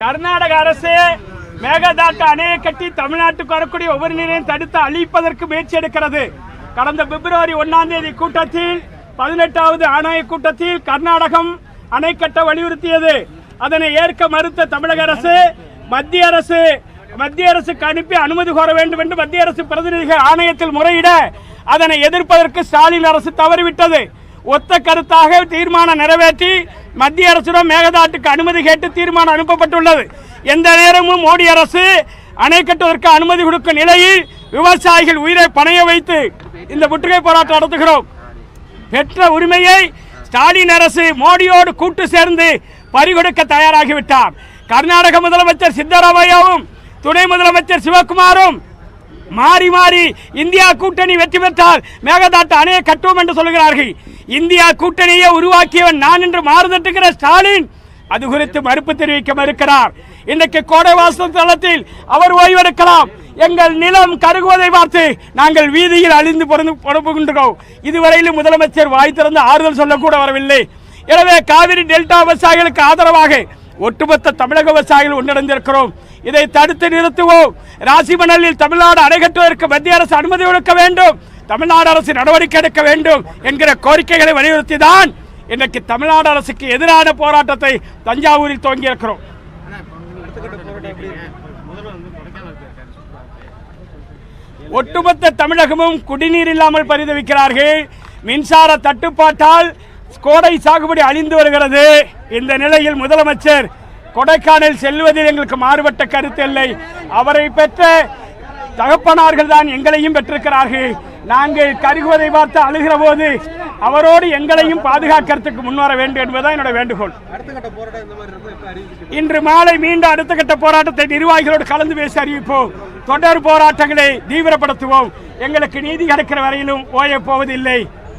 கர்நாடக அரசு மேகதாட்டு அணையை கட்டி தமிழ்நாட்டுக்கு வரக்கூடிய ஒவ்வொரு நீரையும் தடுத்து அழிப்பதற்கு முயற்சி எடுக்கிறது. கடந்த பிப்ரவரி ஒன்னாம் தேதி கூட்டத்தில் பதினெட்டாவது ஆணைய கூட்டத்தில் கர்நாடகம் அணை கட்ட வலியுறுத்தியது. அதனை ஏற்க மறுத்த தமிழக அரசு மத்திய அரசு மத்திய அரசுக்கு அனுப்பி அனுமதி கோர வேண்டும் என்று மத்திய அரசு பிரதிநிதிகள் ஆணையத்தில் முறையிட அதனை எதிர்ப்பதற்கு ஸ்டாலின் அரசு தவறிவிட்டது. ஒத்த கருத்தாக தீர்மானம் நிறைவேற்றி மத்திய அரசிடம் மேகதாட்டுக்கு அனுமதி கேட்டு தீர்மானம் அனுப்பப்பட்டுள்ளது. எந்த நேரமும் மோடி அரசு அணை கட்டுவதற்கு அனுமதி கொடுக்கும் நிலையில் விவசாயிகள் உயிரை பணைய வைத்து இந்த முற்றுகை போராட்டம் நடத்துகிறோம். பெற்ற உரிமையை ஸ்டாலின் அரசு மோடியோடு கூட்டு சேர்ந்து பறிகொடுக்க தயாராகிவிட்டார். கர்நாடக முதலமைச்சர் சித்தராமையாவும் துணை முதலமைச்சர் சிவகுமாரும் மாறி மாறி இந்தியா கூட்டணி வெற்றி பெற்றால் மேகதாட்டு அணையை கட்டுவோம் என்று சொல்கிறார்கள். இந்தியா கூட்டணியை உருவாக்கியவன் நான் என்று மாறுதட்டுகிற ஸ்டாலின் அது குறித்து மறுப்பு தெரிவிக்க மறுக்கிறார். இன்றைக்கு கோடைவாசல் தளத்தில் அவர் ஓய்வெடுக்கலாம் எங்கள் நிலம் கருகுவதை பார்த்து நாங்கள் வீதியில் அழிந்து பொறந்து பொறுப்புகின்றோம் இதுவரையிலும் முதலமைச்சர் வாய் திறந்து ஆறுதல் சொல்லக்கூட வரவில்லை. எனவே காவிரி டெல்டா விவசாயிகளுக்கு ஆதரவாக ஒட்டுமொத்த தமிழக விவசாயிகள் ஒன்றிணைந்திருக்கிறோம் இதை தடுத்து நிறுத்துவோம். ராசிமணலில் தமிழ்நாடு அணைகட்டுவதற்கு மத்திய அரசு அனுமதி கொடுக்க வேண்டும். தமிழ்நாடு அரசு நடவடிக்கை எடுக்க வேண்டும் என்கிற கோரிக்கைகளை வலியுறுத்தி தான் இன்றைக்கு தமிழ்நாடு அரசுக்கு எதிரான போராட்டத்தை தஞ்சாவூரில் துவங்கியிருக்கிறோம். ஒட்டுமொத்த தமிழகமும் குடிநீர் இல்லாமல் பரிதவிக்கிறார்கள். மின்சார தட்டுப்பாட்டால் கோடை சாகுபடி அழிந்து வருகிறது. இந்த நிலையில் முதலமைச்சர் கொடைக்கானல் செல்வதில் எங்களுக்கு மாறுபட்ட கருத்து இல்லை. அவரை பெற்ற தகப்பனார்கள் தான் எங்களையும் பெற்றிருக்கிறார்கள். நாங்கள் கருகுவதை பார்த்து அழுகிற போது அவரோடு எங்களையும் பாதுகாக்கிறதுக்கு முன்வர வேண்டும் என்பதுதான் என்னோட வேண்டுகோள். இன்று மாலை மீண்டும் அடுத்த கட்ட போராட்டத்தை நிர்வாகிகளோடு கலந்து பேசி அறிவிப்போம். தொடர் போராட்டங்களை தீவிரப்படுத்துவோம். எங்களுக்கு நீதி கிடைக்கிற வரையிலும் ஓயப் போவதில்லை.